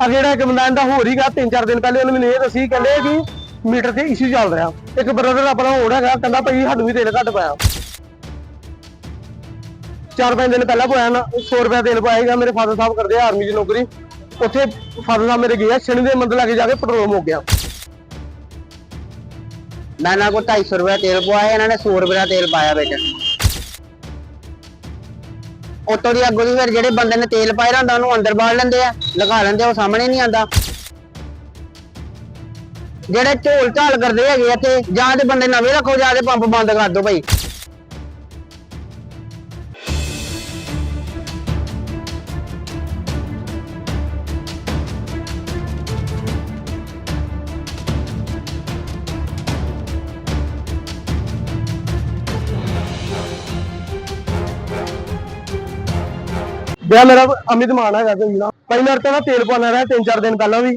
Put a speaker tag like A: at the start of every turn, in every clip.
A: ਆ ਜਿਹੜਾ ਇੱਕ ਬੰਦਾ ਇਹਦਾ ਹੋਰ ਹੀਗਾ ਤਿੰਨ ਚਾਰ ਦਿਨ ਪਹਿਲੇ ਉਹਨੇ ਮੈਨੂੰ ਇਹ ਦੱਸੀ, ਕਹਿੰਦੇ ਕਿ ਮੀਟਰ ਤੇ ਇਸ਼ੂ ਚੱਲ ਰਿਹਾ। ਇੱਕ ਬ੍ਰਦਰ ਆਪਣਾ ਹੋਰ ਹੈਗਾ, ਕਹਿੰਦਾ ਭਾਈ ਸਾਨੂੰ ਵੀ ਤੇਲ ਘੱਟ ਪਾਇਆ। ਚਾਰ ਪੰਜ ਦਿਨ ਪਹਿਲਾਂ ਪਾਇਆ ਨਾ 100 ਰੁਪਏ ਤੇਲ ਪਾਏਗਾ ਮੇਰੇ ਫਾਦਰ ਸਾਹਿਬ ਕਰਦੇ ਆ ਆਰਮੀ ਦੀ ਨੌਕਰੀ। ਉੱਥੇ ਫਾਦਰ ਸਾਹਿਬ ਮੇਰੇ ਗਏ ਸ਼ਨੀ ਦੇ ਮੰਦਰ ਲਾਗੇ ਜਾ ਕੇ ਪੈਟਰੋਲ ਮੁੱਕ ਗਿਆ।
B: ਮੈਂ ਇਹਨਾਂ ਕੋਲ 250 ਰੁਪਏ ਤੇਲ ਪਵਾਇਆ, ਇਹਨਾਂ ਨੇ 100 ਰੁਪਏ ਦਾ ਤੇਲ ਪਾਇਆ ਵਿੱਚ। ਉਤੋਂ ਦੀ ਅੱਗੋਂ ਦੀ ਫਿਰ ਜਿਹੜੇ ਬੰਦੇ ਨੇ ਤੇਲ ਪਾਇਆ ਹੁੰਦਾ ਉਹਨੂੰ ਅੰਦਰ ਬਾੜ ਲੈਂਦੇ ਆ ਲਗਾ ਲੈਂਦੇ ਆ, ਉਹ ਸਾਹਮਣੇ ਨਹੀਂ ਆਂਦਾ ਜਿਹੜੇ ਝੋਲ ਝਾਲ ਕਰਦੇ ਹੈਗੇ ਆ ਤੇ ਜਾਂ ਤੇ ਬੰਦੇ ਨਵੇਂ ਰੱਖੋ ਜਾਂ ਤੇ ਪੰਪ ਬੰਦ ਕਰ ਦਿਓ ਭਾਈ।
A: ਵਿਆਹ ਮੇਰਾ ਅਮਿਤ ਮਾਨ ਹੈਗਾ ਤੇ ਨਾ। ਭਾਈ ਮੇਰੇ ਤੇ ਨਾ ਤੇਲ ਪਾਉਣਾ ਰਿਹਾ ਤਿੰਨ ਚਾਰ ਦਿਨ ਪਹਿਲਾਂ ਵੀ।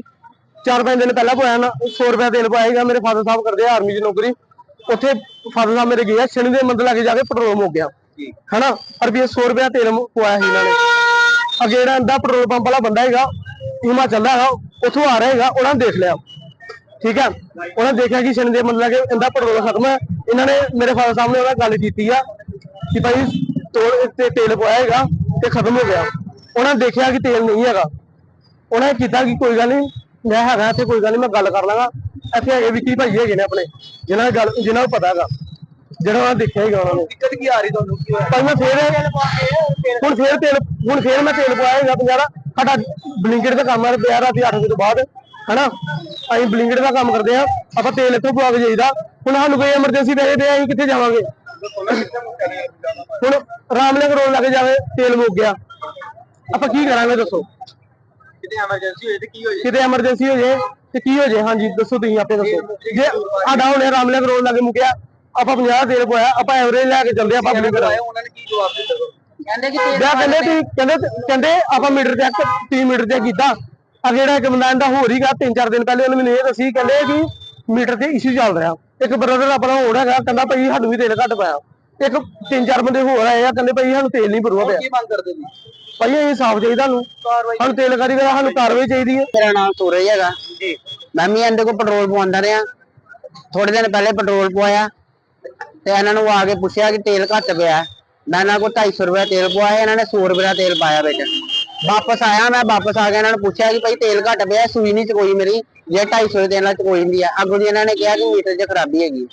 A: ਚਾਰ ਪੰਜ ਦਿਨ ਪਹਿਲਾਂ ਪਵਾਇਆ ਨਾ 100 ਰੁਪਏ ਤੇਲ ਪਾਏਗਾ ਮੇਰੇ ਫਾਦਰ ਸਾਹਿਬ ਕਰਦੇ ਆ ਆਰਮੀ ਦੀ ਨੌਕਰੀ। ਉੱਥੇ ਫਾਦਰ ਸਾਹਿਬ ਮੇਰੇ ਗਏ ਸ਼ਨੀ ਦੇ ਮੰਦਰ ਲਾਗੇ ਜਾ ਕੇ ਪੈਟਰੋਲ ਮੁੱਕ ਗਿਆ। ਹਨਾ? ਰੁਪਏ 100 ਰੁਪਏ ਤੇਲ ਪਵਾਇਆ ਸੀ ਇਹਨਾਂ ਨੇ। ਅੱਗੇ ਜਿਹੜਾ ਇਹਦਾ ਪੈਟਰੋਲ ਪੰਪ ਵਾਲਾ ਬੰਦਾ ਹੈਗਾ, ਹਿਮਾਚਲ ਦਾ ਹੈਗਾ, ਉੱਥੋਂ ਆ ਰਿਹਾ ਹੈਗਾ, ਉਹਨਾਂ ਨੇ ਦੇਖ ਲਿਆ। ਠੀਕ ਹੈ? ਉਹਨਾਂ ਨੇ ਦੇਖਿਆ ਕਿ ਸ਼ਨੀ ਦੇ ਮੰਦਰ ਲਾਗੇ ਇਹਦਾ ਪੈਟਰੋਲ ਖਤਮ ਹੈ। ਇਹਨਾਂ ਨੇ ਮੇਰੇ ਫਾਦਰ ਸਾਹਿਬ ਨੇ ਉਹਨਾਂ ਗੱਲ ਕੀਤੀ ਆ ਕਿ ਭਾਈ ਤੋਲ ਤੇ ਤੇਲ ਪਵਾਇਆ ਹੈਗਾ। ਤੇ ਖਤਮ ਹੋ ਗਿਆ। ਉਹਨਾਂ ਦੇਖਿਆ ਕਿ ਤੇਲ ਨਹੀਂ ਹੈਗਾ। ਉਹਨਾਂ ਨੇ ਕੀਤਾ ਕਿ ਕੋਈ ਗੱਲ ਨਹੀਂ ਮੈਂ ਹੈਗਾ ਇੱਥੇ ਕੋਈ ਗੱਲ ਨਹੀਂ ਮੈਂ ਗੱਲ ਕਰ ਲਾਂਗਾ। ਇੱਥੇ ਹੈਗੇ ਵਿੱਕੀ ਭਾਈ ਹੈਗੇ ਨੇ ਆਪਣੇ ਜਿਨ੍ਹਾਂ ਗੱਲ ਜਿਨ੍ਹਾਂ ਨੂੰ ਪਤਾ ਹੈਗਾ। ਜਿਹੜਾ ਉਹਨਾਂ ਦੇਖਿਆ ਹੈਗਾ ਉਹਨਾਂ ਨੂੰ।
C: ਦਿੱਕਤ ਕੀ ਆ ਰਹੀ ਤੁਹਾਨੂੰ? ਕੀ ਹੋਇਆ?
A: ਪਰ ਮੈਂ ਫੇਰ ਹੁਣ ਫੇਰ ਤੇਲ ਹੁਣ ਫੇਰ ਮੈਂ ਤੇਲ ਪਵਾਇਆ ਹੈਗਾ ਪੰਜਾਹ ਸਾਡਾ ਬਲਿੰਕਟ ਦਾ ਕੰਮ ਹੈ ਪਿਆ ਰਾਤੀ 8 ਵਜੇ ਤੋਂ ਬਾਅਦ ਹਨਾ? ਅਸੀਂ ਬਲਿੰਕਟ ਦਾ ਕੰਮ ਕਰਦੇ ਆ। ਆਪਾਂ ਤੇਲ ਇੱਥੋਂ ਪਵਾ ਕੇ ਜਾਈਦਾ। ਹੁਣ ਸਾਨੂੰ ਕੋਈ ਐਮਰਜੈਂਸੀ ਪੈ ਜੇ ਤੇ ਅਸੀਂ ਕਿੱਥੇ ਜਾਵਾਂਗੇ? ਹੁਣ ਰਾਮਲੇ ਕਰੋੜ ਲੱਗ ਜਾਵੇ ਤੇਲ ਮੁੱਕ ਗਿਆ। ਆਪਾਂ ਕੀ ਕਰਾਂਗੇ ਦੱਸੋ?
C: ਕਿਤੇ ਐਮਰਜੈਂਸੀ ਹੋਈ ਤੇ ਕੀ ਹੋਈ
A: ਕਿਤੇ ਐਮਰਜੈਂਸੀ ਹੋ ਜੇ ਤੇ ਕੀ ਹੋ ਜੇ ਹਾਂਜੀ ਦੱਸੋ ਤੁਸੀਂ ਆਪੇ ਦੱਸੋ। ਜੇ ਸਾਡਾ ਹੁਣੇ ਰਾਮਲੇ ਕਰੋੜ ਲੱਗੇ ਮੁੱਕਿਆ ਆਪਾਂ 50 ਤੇਲ ਪਵਾਇਆ ਆਪਾਂ ਐਵਰੇਜ ਲੈ ਕੇ ਚੱਲਦੇ ਆਪਾਂ ਬਲਿੰਕਟ
C: ਆਇਆ ਉਹਨਾਂ ਨੇ ਕੀ ਜਵਾਬ ਦਿੱਤਾ?
B: ਕਹਿੰਦੇ ਕਿ ਤੇਲ
A: ਕਹਿੰਦੇ ਤੁਸੀਂ ਕਹਿੰਦੇ ਕਹਿੰਦੇ ਆਪਾਂ ਮੀਟਰ ਚੈੱਕ 3 ਮੀਟਰ ਚੈੱਕ ਕੀਤਾ। ਆ ਜਿਹੜਾ ਇੱਕ ਬੰਦਾ ਇਹਦਾ ਹੋਰ ਹੀਗਾ ਤਿੰਨ ਚਾਰ ਦਿਨ ਪਹਿਲੇ ਉਹਨੇ ਮੈਨੂੰ ਇਹ ਦੱਸੀ ਕਹਿੰਦੇ ਕਿ ਮੀਟਰ ਤੇ ਇਸ਼ੂ ਚੱਲ ਰਿਹਾ। ਇੱਕ ਬ੍ਰਦਰ ਆਪਣਾ ਹੋਰ ਹੈਗਾ ਕਹਿੰਦਾ ਭਾਈ ਸਾਨੂੰ ਵੀ ਤੇਲ ਘੱਟ ਪਾਇਆ। ਇੱਕ ਤਿੰਨ ਚਾਰ ਬੰਦੇ ਹੋਰ ਆਏ ਆ ਕਹਿੰਦੇ ਭਾਈ ਸਾਨੂੰ ਤੇਲ ਨਹੀਂ ਭਰਵਾ ਪਿਆ।
C: ਕੀ ਮੰਗ ਕਰਦੇ ਜੀ
A: ਭਾਈ ਇਹ ਸਾਫ਼ ਚਾਹੀਦਾ ਨੂੰ ਸਾਨੂੰ ਤੇਲ ਕਾਰੀਗਰ ਸਾਨੂੰ ਕਾਰਵਾਈ ਚਾਹੀਦੀ ਹੈ
B: ਮੇਰਾ ਨਾਮ ਸੂਰਜ ਹੈਗਾ।
C: ਜੀ।
B: ਮੈਂ ਵੀ ਇਹਦੇ ਕੋਲ ਪੈਟਰੋਲ ਪਵਾਉਂਦਾ ਰਿਹਾ। ਥੋੜੇ ਦਿਨ ਪਹਿਲੇ ਪੈਟਰੋਲ ਪਵਾਇਆ। ਤੇ ਇਹਨਾਂ ਨੂੰ ਆ ਕੇ ਪੁੱਛਿਆ ਕਿ ਤੇਲ ਘੱਟ ਪਿਆ। ਮੈਂ ਇਹਨਾਂ ਕੋਲ 250 ਰੁਪਏ ਤੇਲ ਪਵਾਇਆ ਇਹਨਾਂ ਨੇ 100 ਰੁਪਏ ਦਾ ਤੇਲ ਪਾਇਆ ਵਿੱਚ। ਵਾਪਸ ਆਇਆ ਮੈਂ ਵਾਪਸ ਆ ਕੇ ਇਹਨਾਂ ਨੂੰ ਪੁੱਛਿਆ ਕਿ ਭਾਈ ਤੇਲ ਘੱਟ ਪਿਆ ਸੂਈ ਨਹੀਂ ਚਕੋਈ ਮੇਰੀ। ਜੇ 250 ਦੇ ਨਾਲ ਚਕੋਈ ਹੁੰਦੀ ਆ। ਅੱਗੋਂ ਦੀ ਇਹਨਾਂ ਨੇ ਕਿਹਾ ਕਿ ਮੀਟਰ 'ਚ ਖਰਾਬੀ ਹੈਗੀ।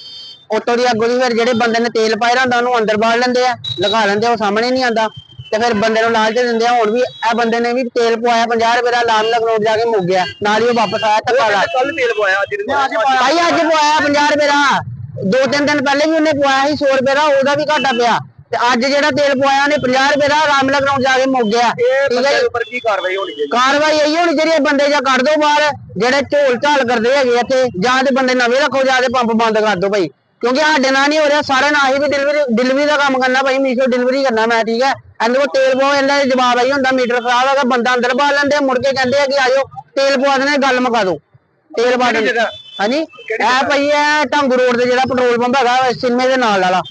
B: ਉਤੋਂ ਦੀ ਅੱਗੋਂ ਦੀ ਫਿਰ ਜਿਹੜੇ ਬੰਦੇ ਨੇ ਤੇਲ ਪਾਇਆ ਹੁੰਦਾ ਉਹਨੂੰ ਅੰਦਰ ਬਾੜ ਲੈਂਦੇ ਆ ਲਗਾ ਲੈਂਦੇ ਆ, ਉਹ ਸਾਹਮਣੇ ਨਹੀਂ ਆਂਦਾ ਤੇ ਫਿਰ ਬੰਦੇ ਨੂੰ ਲਾਲਚ ਦਿੰਦੇ ਆ ਹੁਣ ਵੀ ਇਹ ਬੰਦੇ ਨੇ ਵੀ ਤੇਲ ਪਵਾਇਆ 50 ਰੁਪਏ ਦਾ ਲਾਲ ਲਗਨੋਟ ਜਾ ਕੇ ਮੁੱਕ ਗਿਆ। ਨਾਲ ਹੀ ਉਹ ਵਾਪਸ ਆਇਆ ਧੱਕਾ ਲਾ
C: ਕੱਲ ਤੇਲ ਪਵਾਇਆ ਅੱਜ
B: ਭਾਈ ਅੱਜ ਪਵਾਇਆ 50 ਰੁਪਏ ਦਾ। ਦੋ ਤਿੰਨ ਦਿਨ ਪਹਿਲੇ ਵੀ ਉਹਨੇ ਪਵਾਇਆ ਸੀ 100 ਰੁਪਏ ਦਾ ਉਹਦਾ ਵੀ ਘਾਟਾ ਪਿਆ। ਤੇ ਅੱਜ ਜਿਹੜਾ ਤੇਲ ਪਵਾਇਆ ਉਹਨੇ 50 ਰੁਪਏ ਦਾ ਰਾਮਲਾ ਗਰਾਉਂਡ ਜਾ ਕੇ ਮੁੱਕ ਗਿਆ। ਠੀਕ ਹੈ?
C: ਉੱਪਰ ਕੀ ਕਾਰਵਾਈ ਹੋਣੀ ਚਾਹੀਦੀ?
B: ਕਾਰਵਾਈ ਇਹੀ ਹੋਣੀ ਜਿਹੜੀ ਬੰਦੇ ਜਾਂ ਕੱਢ ਦੋ ਬਾਹਰ ਜਿਹੜੇ ਝੋਲ ਝਾਲ ਕਰਦੇ ਹੈਗੇ ਇੱਥੇ ਜਾਂ ਤੇ ਬੰਦੇ ਨਵੇਂ ਰੱਖੋ ਜਾਂ ਤੇ ਪੰਪ ਬੰਦ ਕਰ ਦਿਓ ਭਾਈ। ਕਿਉਂਕਿ ਸਾਡੇ ਨਾਲ ਨਹੀਂ ਹੋ ਰਿਹਾ ਸਾਰੇ ਨਾਲ ਹੀ ਵੀ ਡਿਲੀਵਰੀ ਡਿਲੀਵਰੀ ਦਾ ਕੰਮ ਕਰਨਾ ਭਾਈ ਮੀਸ਼ੋ ਡਿਲੀਵਰੀ ਕਰਨਾ ਮੈਂ ਠੀਕ ਹੈ? ਇਹਦੇ ਤੇਲ ਪਵਾਓ ਇਹਨਾਂ ਦਾ ਜਵਾਬ ਆਈ ਹੁੰਦਾ ਮੀਟਰ ਖਰਾਬ ਹੈਗਾ ਬੰਦਾ ਅੰਦਰ ਪਾ ਲੈਂਦੇ ਆ, ਮੁੜ ਕੇ ਕਹਿੰਦੇ ਆ ਕਿ ਆਜੋ ਤੇਲ ਪਵਾ ਦੇਣੇ ਗੱਲ ਮੁਕਾ ਦਿਓ ਤੇਲ ਪਾ
C: ਜਗ੍ਹਾ?
B: ਹਾਂਜੀ? ਇਹ ਭਾਈ ਇਹ ਢੰਗ ਰੋਡ ਤੇ ਜਿਹੜਾ ਪੈਟਰੋਲ ਪੰਪ ਹੈਗਾ ਸਿੰਮੇ ਦੇ ਨਾਲ ਵਾਲਾ।